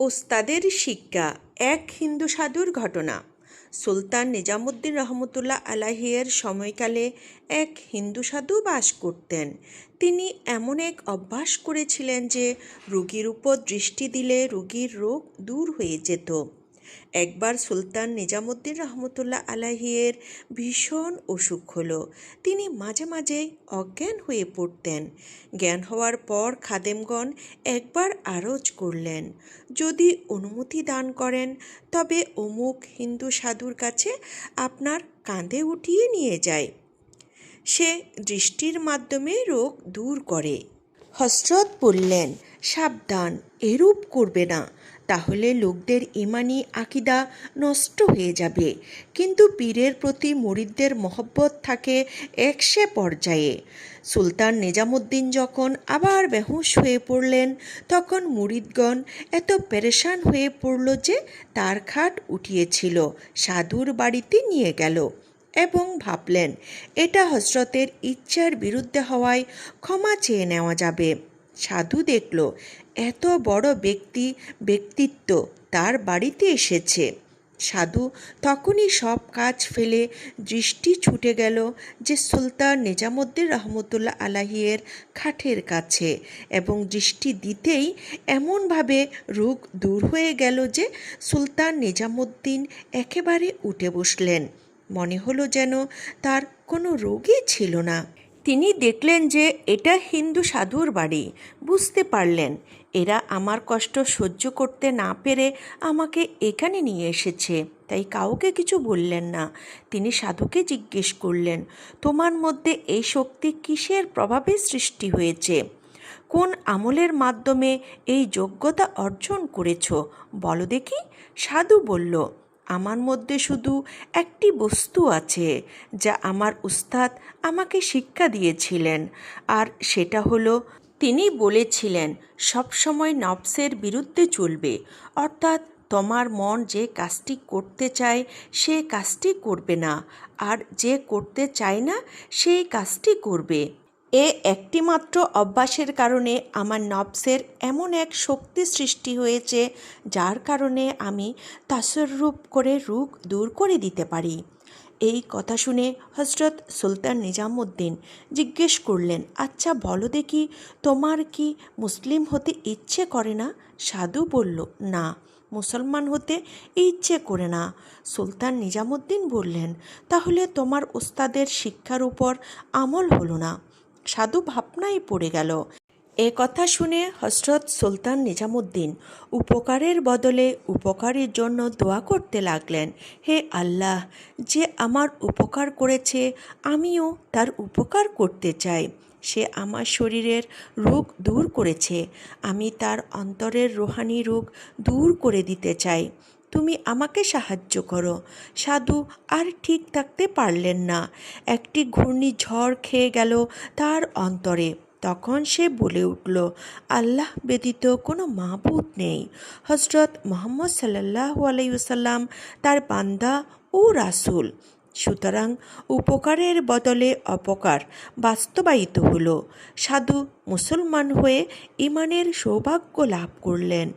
ওস্তাদের শিক্ষা, এক হিন্দু সাধুর ঘটনা। সুলতান নিজামুদ্দিন রহমতুল্লাহ আলাহিয়ের সময়কালে এক হিন্দু সাধু বাস করতেন। তিনি এমন এক অভ্যাস করেছিলেন যে রুগীর উপর দৃষ্টি দিলে রুগীর রোগ দূর হয়ে যেত। একবার সুলতান নিজামুদ্দিন রহমতুল্লাহ আলাহিয়ের ভীষণ অসুখ হলো। তিনি মাঝে মাঝে অজ্ঞান হয়ে পড়তেন। জ্ঞান হওয়ার পর খাদেমগণ একবার আরজ করলেন, যদি অনুমতি দান করেন, তবে অমুক হিন্দু সাধুর কাছে আপনার কাঁধে উঠিয়ে নিয়ে যায়। সে দৃষ্টির মাধ্যমে রোগ দূর করে। হসরত বললেন, সাবধান, এরূপ করবে না। তাহলে লোকদের ইমানি আকিদা নষ্ট হয়ে যাবে। কিন্তু পীরের প্রতি মরিদদের মহব্বত থাকে একশে পর্যায়ে। সুলতান নিজামুদ্দিন যখন আবার বেহুশ হয়ে পড়লেন, তখন মুরিদগণ এত পেরেশান হয়ে পড়ল যে তার খাট উঠিয়েছিল, সাধুর বাড়িতে নিয়ে গেল এবং ভাবলেন, এটা হজরতের ইচ্ছার বিরুদ্ধে হওয়ায় ক্ষমা চেয়ে নেওয়া যাবে। সাধু দেখল, এত বড় ব্যক্তি, ব্যক্তিত্ব তার বাড়িতে এসেছে। সাধু তখনই সব কাজ ফেলে দৃষ্টি ছুটে গেল যে সুলতান নিজামুদ্দিন রহমতুল্লাহ আলাহিয়ের খাটের কাছে এবং দৃষ্টি দিতেই এমনভাবে রোগ দূর হয়ে গেল যে সুলতান নিজামুদ্দিন একেবারে উঠে বসলেন। মনে হলো যেন তার কোনো রোগই ছিল না। তিনি দেখলেন যে এটা হিন্দু সাধুর বাড়ি। বুঝতে পারলেন, এরা আমার কষ্ট সহ্য করতে না পেরে আমাকে এখানে নিয়ে এসেছে, তাই কাউকে কিছু বললেন না। তিনি সাধুকে জিজ্ঞেস করলেন, তোমার মধ্যে এই শক্তি কিসের প্রভাবে সৃষ্টি হয়েছে? কোন আমলের মাধ্যমে এই যোগ্যতা অর্জন করেছ? বলো দেখি। সাধু বলল আমার মধ্যে শুধু একটি বস্তু আছে, যা আমার উস্তাদ আমাকে শিক্ষা দিয়েছিলেন। আর সেটা হলো, তিনি বলেছিলেন সবসময় নবসের বিরুদ্ধে চলবে। অর্থাৎ, তোমার মন যে কাজটি করতে চায়, সে কাজটি করবে না। আর যে করতে চায় না, সেই কাজটি করবে। এ একটিমাত্র অভ্যাসের কারণে আমার নবসের এমন এক শক্তি সৃষ্টি হয়েছে, যার কারণে আমি তাসররূপ করে রোগ দূর করে দিতে পারি। এই কথা শুনে হজরত সুলতান নিজামুদ্দিন জিজ্ঞেস করলেন আচ্ছা বলো দেখি, তোমার কি মুসলিম হতে ইচ্ছে করে না? সাধু বলল, না, মুসলমান হতে ইচ্ছে করে না। সুলতান নিজামুদ্দিন বললেন, তাহলে তোমার ওস্তাদের শিক্ষার উপর আমল হলো না। সাধু ভাবনায় পড়ে গেল। এ কথা শুনে হজরত সুলতান নিজামুদ্দিন উপকারের বদলে উপকারের জন্য দোয়া করতে লাগলেন, হে আল্লাহ, যে আমার উপকার করেছে, আমিও তার উপকার করতে চাই। সে আমার শরীরের রোগ দূর করেছে, আমি তার অন্তরের রোহানি রোগ দূর করে দিতে চাই। তুমি আমাকে সাহায্য করো। সাধু আর ঠিক থাকতে পারলেন না। একটি ঘূর্ণিঝড় খেয়ে গেল তার অন্তরে। তখন সে বলে উঠল, আল্লাহ ব্যতীত কোনো মাবুদ নেই। হজরত মোহাম্মদ সাল্লাহ আলাইসাল্লাম তার বান্দা ও রাসুল। সুতরাং উপকারের বদলে অপকার বাস্তবায়িত হলো। সাধু মুসলমান হয়ে ইমানের সৌভাগ্য লাভ করলেন।